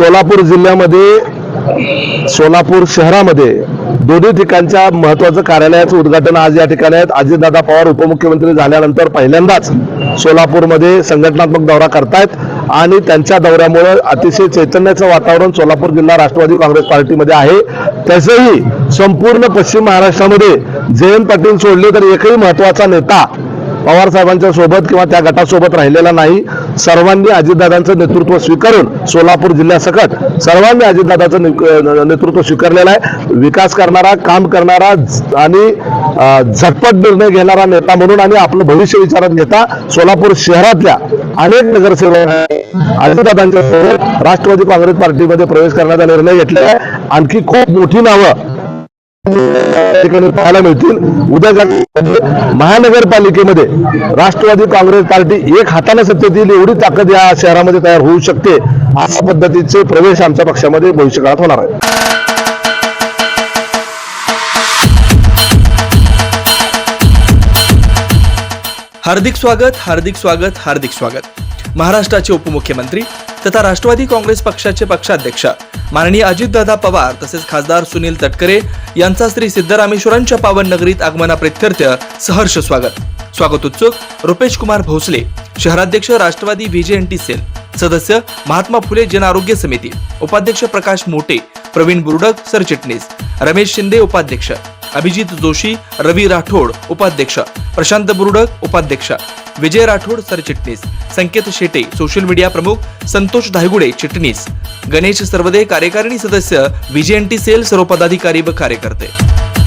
सोलापूर जिल्ह्यामध्ये सोलापूर शहरामध्ये दोन्ही ठिकाणच्या महत्वाचं कार्यालयाचं उद्घाटन आज या ठिकाणी आहेत. अजितदादा पवार उपमुख्यमंत्री झाल्यानंतर पहिल्यांदाच सोलापूरमध्ये संघटनात्मक दौरा करतायत आणि त्यांच्या दौऱ्यामुळे अतिशय चैतन्याचं वातावरण सोलापूर जिल्हा राष्ट्रवादी काँग्रेस पार्टीमध्ये आहे. तसंही संपूर्ण पश्चिम महाराष्ट्रामध्ये जयंत पाटील सोडले तर एकही महत्त्वाचा नेता पवार साहेबांच्या सोबत किंवा त्या गटासोबत राहिलेला नाही. सर्वांनी अजितदादांचं नेतृत्व स्वीकारून सोलापूर जिल्ह्यासकट सर्वांनी अजितदादाचं नेतृत्व स्वीकारलेलं आहे. विकास करणारा काम करणारा आणि झटपट निर्णय घेणारा नेता म्हणून आणि आपलं भविष्य विचारात घेता सोलापूर शहरातल्या अनेक नगरसेवक अजितदादांच्या सोबत राष्ट्रवादी काँग्रेस पार्टीमध्ये प्रवेश करण्याचा निर्णय घेतलेला आहे. आणखी खूप मोठी नावं ठिकाणी पाहायला मिळतील. उद्या महानगरपालिकेमध्ये राष्ट्रवादी काँग्रेस पार्टी एक हाताने सत्तेत येईल एवढी ताकद या शहरामध्ये तयार होऊ शकते अशा पद्धतीचे प्रवेश आमच्या पक्षामध्ये भविष्यकाळात होणार आहे. हार्दिक स्वागत हार्दिक स्वागत हार्दिक स्वागत. महाराष्ट्राचे उपमुख्यमंत्री तथा राष्ट्रवादी काँग्रेस पक्षाचे पक्षाध्यक्ष. माननीय अजितदादा पवार तसेच खासदार सुनील तटकरे यांचा श्री सिद्धरामेश्वरांच्या पावन नगरीत आगमनाप्रित्यर्थ सहर्ष स्वागत. स्वागत उत्सुक रुपेश कुमार भोसले शहराध्यक्ष राष्ट्रवादी व्हीजेएनटी सेल सदस्य महात्मा फुले जन आरोग्य समिती उपाध्यक्ष प्रकाश मोटे प्रवीण बुर्डक सरचिटणीस रमेश शिंदे उपाध्यक्ष अभिजित जोशी रवी राठोड उपाध्यक्ष प्रशांत बुरुडक उपाध्यक्ष विजय राठोड सरचिटणीस संकेत शेटे सोशल मीडिया प्रमुख. संतोष धायगुडे चिटणीस. गणेश सर्वदे कार्यकारिणी सदस्य. व्हीजेएनटी सेल सर्व पदाधिकारी व कार्यकर्ते.